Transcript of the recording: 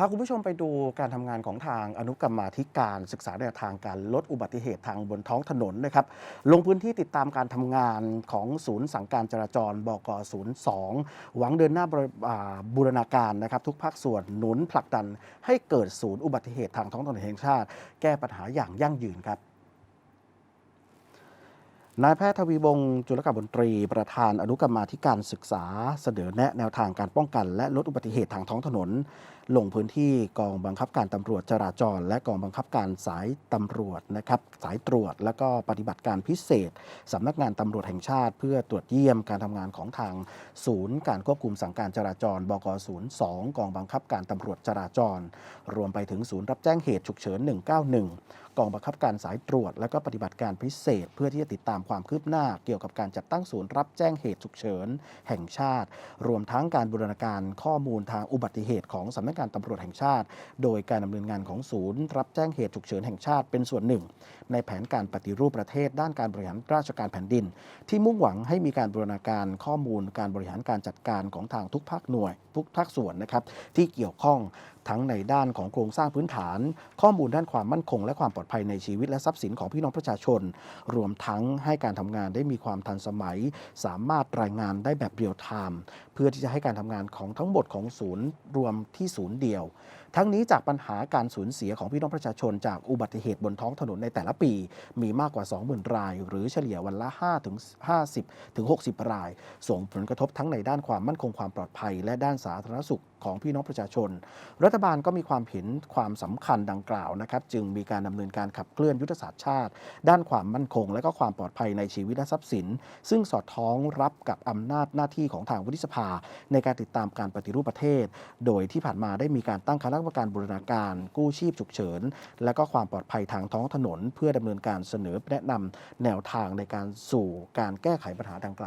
พาคุณผู้ชมไปดูการทำงานของทางอนุกรรมาธิการศึกษาแนวทางการลดอุบัติเหตุทางบนท้องถนนนะครับ ลงพื้นที่ติดตามการทำงานของศูนย์สั่งการจราจรบก 02 หวังเดินหน้าบริอ่าบูรณาการนะครับ ทุกภาคส่วนหนุนผลักดันให้เกิดศูนย์อุบัติเหตุทางท้องถนนแห่งชาติ แก้ปัญหาอย่างยั่งยืนครับ นายแพทย์ทวีวงศ์จุลกบนตรี ประธานอนุกรรมาธิการศึกษา เสนอแนะแนวทางการป้องกันและลดอุบัติเหตุทางท้องถนน ลงพื้นที่กองบังคับการตำรวจจราจร และกองบังคับการสายตำรวจนะครับสายตรวจ และก็ปฏิบัติการพิเศษสำนักงานตำรวจแห่งชาติ เพื่อตรวจเยี่ยมการทำงานของทางศูนย์การควบคุมสั่งการจราจรบก 02 กองบังคับการตำรวจจราจร รวมไปถึงศูนย์รับแจ้งเหตุฉุกเฉิน 191 กองบังคับการสายตรวจ และก็ปฏิบัติการพิเศษ เพื่อที่จะติดตามความคืบหน้า เกี่ยวกับการจัดตั้งศูนย์รับแจ้งเหตุฉุกเฉินแห่งชาติ รวมทั้งการบูรณาการข้อมูลทางอุบัติเหตุของสำนักงานตำรวจแห่งชาติ โดยการดำเนินงานของศูนย์ รับแจ้งเหตุฉุกเฉินแห่งชาติเป็นส่วนหนึ่ง ในแผนการปฏิรูปประเทศด้านการบริหารราชการแผ่นดิน ที่มุ่งหวังให้มีการบูรณาการข้อมูล การบริหารการจัดการของทางทุกภาคหน่วย ทุกภาคส่วนนะครับที่เกี่ยวข้อง ทั้งในด้านของโครงสร้างพื้นฐาน ข้อมูลด้านความมั่นคง และความปลอดภัยในชีวิตและทรัพย์สินของพี่น้องประชาชน รวมทั้งให้การทำงานได้มีความทันสมัย สามารถรายงานได้แบบเรียลไทม์เพื่อที่จะให้การทำงานของทั้งหมดของศูนย์รวมที่ศูนย์เดียว ทั้งนี้จากปัญหาการสูญเสียของพี่น้องประชาชน จากอุบัติเหตุบนท้องถนนในแต่ละปี มีมากกว่า 20,000 ราย หรือเฉลี่ยวันละ5ถึง50ถึง60 ราย ส่งผลกระทบทั้งในด้านความมั่นคงความปลอดภัย และด้านสาธารณสุขของพี่น้องประชาชนรัฐฐบาลก็มีความเห็นความสำคัญดังกล่าวนะครับจึงมีการดำเนินการขับเคลื่อนยุทธศาสตร์ชาติ ด้านความมั่นคง และก็ความปลอดภัยในชีวิตและทรัพย์สิน ซึ่งสอดคล้องรับกับอำนาจหน้าที่ของทางวุฒิสภา ในการติดตามการปฏิรูปประเทศ โดยที่ผ่านมาได้มีการตั้งคณะกรรมการบูรณาการ กู้ชีพฉุกเฉิน และก็ความปลอดภัยทางท้องถนน เพื่อดำเนินการเสนอแนะนำแนวทางในการสู่การแก้ไขปัญหาดังกล่าว